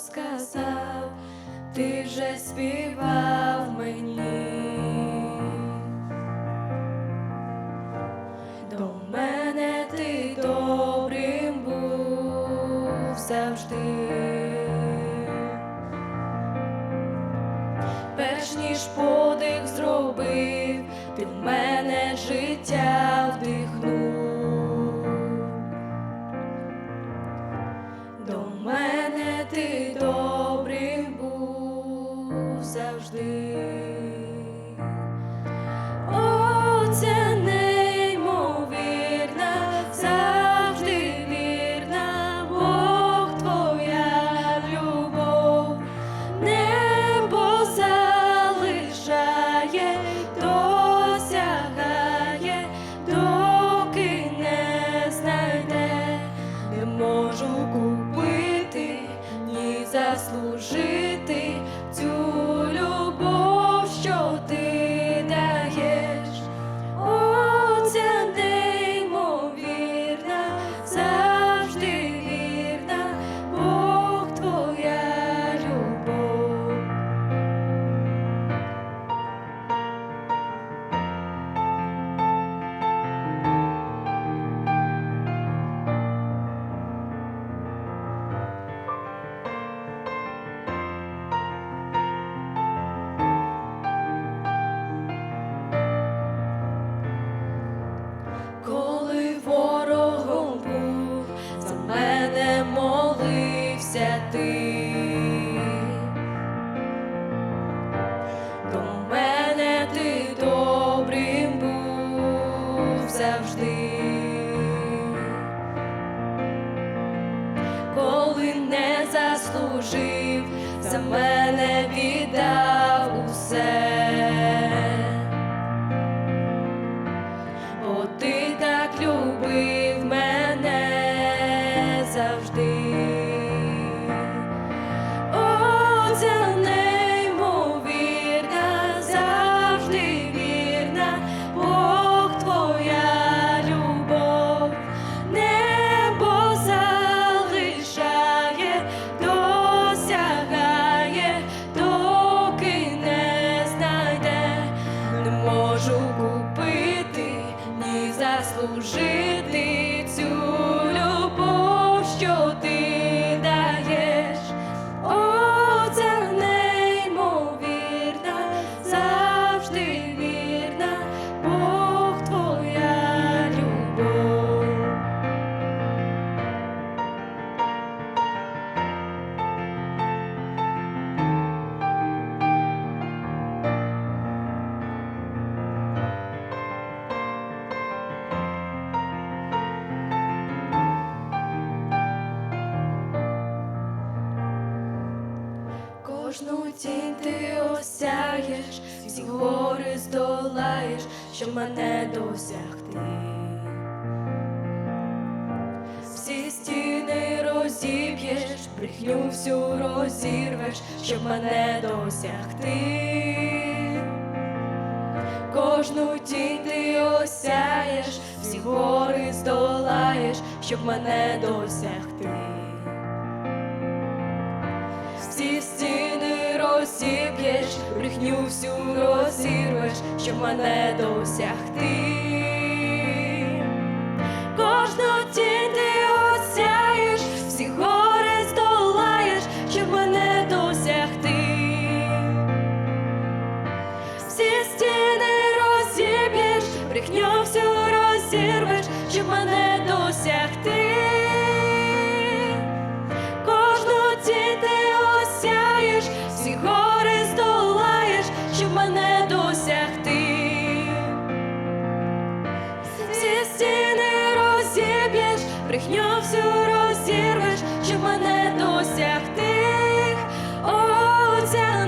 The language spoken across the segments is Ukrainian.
сказав, ти вже співав мені. До мене ти добрим був завжди. Перш ніж подих зробив, ти в мене життя вдихнув. Завжди. Заслужив, за мене можу купити, ні заслужити тінь ти осяєш, всі гори здолаєш, щоб мене досягти. Всі стіни розіб'єш, брехню всю розірвеш, щоб мене досягти. Кожну тінь ти осяєш, всі гори здолаєш, щоб мене досягти. Розіб'єш, брехню всю розірвеш, щоб мене досягти. Кожну тінь ти осяєш, всі гори здолаєш, щоб мене досягти. Всі стіни розіб'єш, брехню всю розірвеш, щоб мене розірвеш, щоб мене досягти. О, ця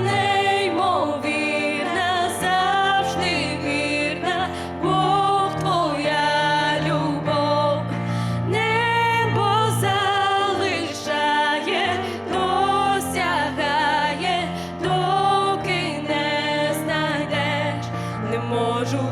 неймовірна, завжди вірна, Бог твоя любов, небо залишає, досягає, доки не знайдеш, не можу